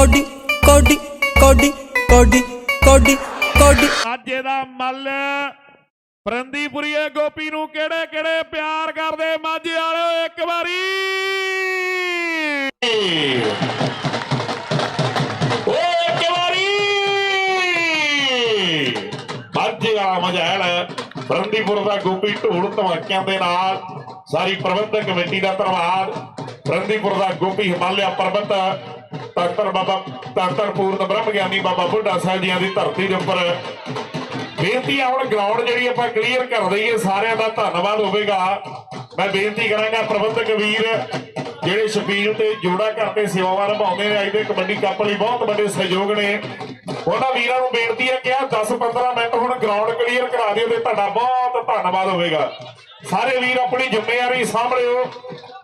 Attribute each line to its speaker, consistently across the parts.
Speaker 1: Cody ਕੋਡੀ ਕੋਡੀ ਕੋਡੀ ਕੋਡੀ ਕੋਡੀ।
Speaker 2: ਮਾਝੇ ਦਾ ਮੱਲ ਫਰੰਦੀਪੁਰੀਏ ਗੋਪੀ ਨੂੰ ਕਿਹੜੇ ਕਿਹੜੇ ਪਿਆਰ ਕਰਦੇ ਮਾਝੇ ਵਾਲਿਓ ਇੱਕ ਵਾਰੀ? ਓ ਇੱਕ ਵਾਰੀ! ਮਾਝੇ ਵਾਲਾ ਮਜੈਲ ਫਰੰਦੀਪੁਰ ਦਾ ਗੋਪੀ ਢੋਲ ਧਮਾਕਿਆਂ ਦੇ ਨਾਲ ਸਾਰੀ ਪ੍ਰਬੰਧਕ ਕਮੇਟੀ ਦਾ ਧੰਨਵਾਦ। ਰਣਦੀਪੁਰ ਦਾ ਗੋਪੀ ਹਿਮਾਲਿਆ ਪਰਬਤ ਤਖਤਰ ਬਾਬਾ ਤਖਤਰ ਪੂਰਨ ਬ੍ਰਹਮ ਗਿਆਨੀ ਬਾਬਾ ਬੁੱਢਾ ਸਾਹਿਬ ਜੀਆਂ ਦੀ ਧਰਤੀ ਦੇ ਉੱਪਰ। ਬੇਨਤੀ ਆ, ਹੁਣ ਗਰਾਊਂਡ ਜਿਹੜੀ ਆਪਾਂ ਕਲੀਅਰ ਕਰ ਦਈਏ, ਸਾਰਿਆਂ ਦਾ ਧੰਨਵਾਦ ਹੋਵੇਗਾ। ਮੈਂ ਬੇਨਤੀ ਕਰਾਂਗਾ ਪ੍ਰਬੰਧਕ ਵੀਰ, ਜਿਹੜੇ ਸ਼ਬੀਲ ਤੇ ਜੋੜਾ ਕਰਕੇ ਸੇਵਾਵਾਂ ਨਿਭਾਉਂਦੇ ਨੇ, ਅੱਜ ਦੇ ਕਬੱਡੀ ਕੱਪ ਲਈ ਬਹੁਤ ਵੱਡੇ ਸਹਿਯੋਗ ਨੇ। ਉਹਨਾਂ ਵੀਰਾਂ ਨੂੰ ਬੇਨਤੀ ਹੈ ਕਿ ਆ 10-15 ਮਿੰਟ ਹੁਣ ਗਰਾਊਂਡ ਕਲੀਅਰ ਕਰਾ ਦਿਓ ਤੇ ਤੁਹਾਡਾ ਬਹੁਤ ਧੰਨਵਾਦ ਹੋਵੇਗਾ। ਸਾਰੇ ਵੀਰ ਆਪਣੀ ਜ਼ਿੰਮੇਵਾਰੀ ਸਾਂਭ ਸਾਂਭਲਿਓ।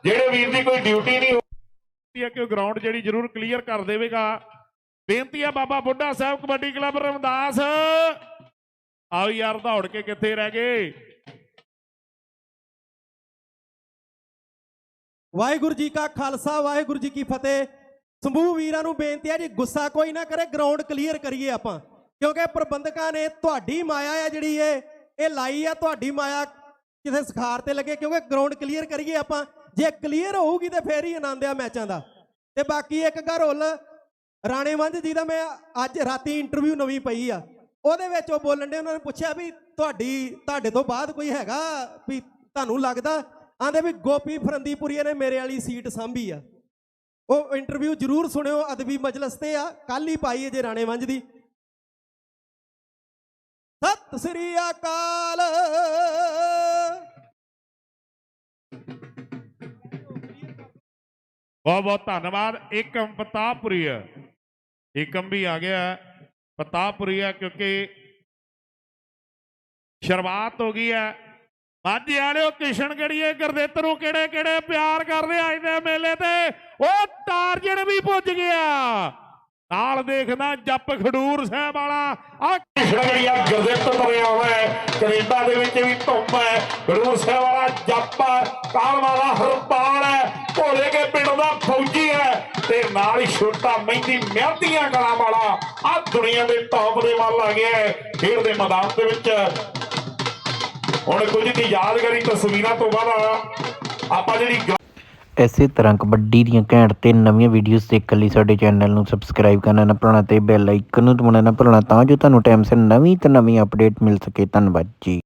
Speaker 2: ਜਿਹੜੇ ਵੀਰ ਦੀ ਕੋਈ ਡਿਊਟੀ ਨਹੀਂ ਬੇਨਤੀ ਹੈ ਕਿ ਉਹ ਗਰਾਊਂਡ ਜਿਹੜੀ ਜ਼ਰੂਰ ਕਲੀਅਰ ਕਰ ਦੇਵੇਗਾ। ਬੇਨਤੀ ਹੈ ਬਾਬਾ ਬੁੱਢਾ ਸਾਹਿਬ ਕਬੱਡੀ ਕਲੱਬ ਰਮਦਾਸ। ਆਓ ਯਾਰ ਦੌੜ ਕੇ ਕਿੱਥੇ ਰਹਿ ਗਏ?
Speaker 3: ਵਾਹਿਗੁਰੂ ਜੀ ਕਾ ਖਾਲਸਾ ਵਾਹਿਗੁਰੂ ਜੀ ਕੀ ਫਤਿਹ। ਸਮੂਹ ਵੀਰਾਂ ਨੂੰ ਬੇਨਤੀ ਹੈ ਜੀ ਗੁੱਸਾ ਕੋਈ ਨਾ ਕਰੇ ਗਰਾਊਂਡ ਕਲੀਅਰ ਕਰੀਏ ਆਪਾਂ। ਕਿਉਂਕਿ ਪ੍ਰਬੰਧਕਾਂ ਨੇ ਤੁਹਾਡੀ ਮਾਇਆ ਹੈ ਜਿਹੜੀ ਇਹ ਇਹ ਲਾਈ ਆ ਤੁਹਾਡੀ ਮਾਇਆ ਕਿਸੇ ਸਖਾਰ ਤੇ ਲੱਗੇ ਕਿਉਂਕਿ ਗਰਾਊਂਡ ਕਲੀਅਰ ਕਰੀਏ ਆਪਾਂ। ਜੇ ਕਲੀਅਰ ਹੋਊਗੀ ਤੇ ਫੇਰ ਹੀ ਆਨੰਦ ਆ ਮੈਚਾਂ ਦਾ। ਤੇ ਬਾਕੀ ਇੱਕ ਘਰੋਲ ਰਾਣੇ ਵੰਜ ਜੀ ਦਾ ਮੈਂ ਅੱਜ ਰਾਤੀ ਇੰਟਰਵਿਊ ਨਵੀਂ ਪਈ ਆ। ਉਹਦੇ ਵਿੱਚ ਉਹ ਬੋਲਣ ਦੇ ਉਹਨਾਂ ਨੇ ਪੁੱਛਿਆ ਵੀ ਤੁਹਾਡੀ, ਤੁਹਾਡੇ ਤੋਂ ਬਾਅਦ ਕੋਈ ਹੈਗਾ ਵੀ ਤੁਹਾਨੂੰ ਲੱਗਦਾ? ਆਂਦੇ ਵੀ ਗੋਪੀ ਫਰੰਦੀਪੁਰੀਏ ਨੇ ਮੇਰੇ ਵਾਲੀ ਸੀਟ ਸਾਂਭੀ ਆ। ਉਹ ਇੰਟਰਵਿਊ ਜਰੂਰ ਸੁਣਿਓ, ਅਦਬੀ ਮਜਲਿਸ ਤੇ ਆ। ਕੱਲ ਹੀ ਪਾਈ ਹੈ ਜੇ ਰਾਣੇ ਵੰਜ ਦੀ। ਸਤਿ ਸ੍ਰੀ ਅਕਾਲ।
Speaker 2: ਬਹੁਤ ਬਹੁਤ ਧੰਨਵਾਦ। ਏਕਮ ਪਤਾਪੁਰੀਆ ਏਕਮ ਵੀ ਆ ਗਿਆ ਪਤਾਪੁਰੀਆ ਕਿਉਂਕਿ ਸ਼ੁਰੂਆਤ ਹੋ ਗਈ ਹੈ। ਮਾਝੇ ਵਾਲਿਓ, ਕਿਸ਼ਨਗੜੀਏ ਗੁਰਦਿੱਤ ਨੂੰ ਕਿਹੜੇ ਕਿਹੜੇ ਪਿਆਰ ਕਰਦੇ ਅੱਜ ਦੇ ਮੇਲੇ ਤੇ ਉਹ ਟਾਰਜਨ ਵੀ ਪੁੱਜ ਗਿਆ। ਨਾਲ ਦੇਖਦਾ ਜੱਪ ਖਡੂਰ ਸਾਹਿਬ ਵਾਲਾ। ਆ ਕਿਸ਼ਨਗੜੀਆ ਗੁਰਦਿੱਤ ਤਰੇ ਆਉਣਾ ਕੈਨੇਡਾ ਦੇ ਵਿੱਚ ਵੀ ਧੁੰਮ ਹੈ। ਖਡੂਰ ਸਾਹਿਬ ਵਾਲਾ ਜੱਪ ਕਾਲ ਵਾਲਾ ਹਰਪਾਲ ਪਿੰਡ ਦਾ ਫੌਜੀ ਹੈ ਤੇ ਨਾਲ ਹੀ ਛੋਟਾ ਮਹਿੰਦੀ ਮਿਹਨਤੀਆਂ ਕਲਾਂ ਵਾਲਾ। ਆ ਦੁਨੀਆ ਦੇ ਟੌਪ ਦੇ ਵੱਲ ਆ ਗਿਆ ਖੇਡ ਦੇ ਮੈਦਾਨ ਦੇ ਵਿੱਚ। ਹੁਣ ਕੁਝ ਦੀ ਯਾਦਗਾਰੀ ਤਸਵੀਰਾਂ ਤੋਂ ਬਾਅਦ ਆਪਾਂ ਜਿਹੜੀ
Speaker 4: ਇਸੇ ਤਰ੍ਹਾਂ ਕਬੱਡੀ ਦੀਆਂ ਘੈਂਟ ਤੇ ਨਵੀਆਂ ਵੀਡੀਓਜ਼ ਦੇਖਣ ਲਈ ਸਾਡੇ ਚੈਨਲ ਨੂੰ ਸਬਸਕ੍ਰਾਈਬ ਕਰਨਾ ਨਾ ਭੁੱਲਣਾ ਤੇ ਬੈਲ ਆਈਕਨ ਨੂੰ ਦਬਾਉਣਾ ਨਾ ਭੁੱਲਣਾ ਤਾਂ ਜੋ ਤੁਹਾਨੂੰ ਟਾਈਮ ਸਿਰ ਨਵੀਂ ਤੇ ਨਵੀਂ ਅਪਡੇਟ ਮਿਲ ਸਕੇ। ਧੰਨਵਾਦ ਜੀ।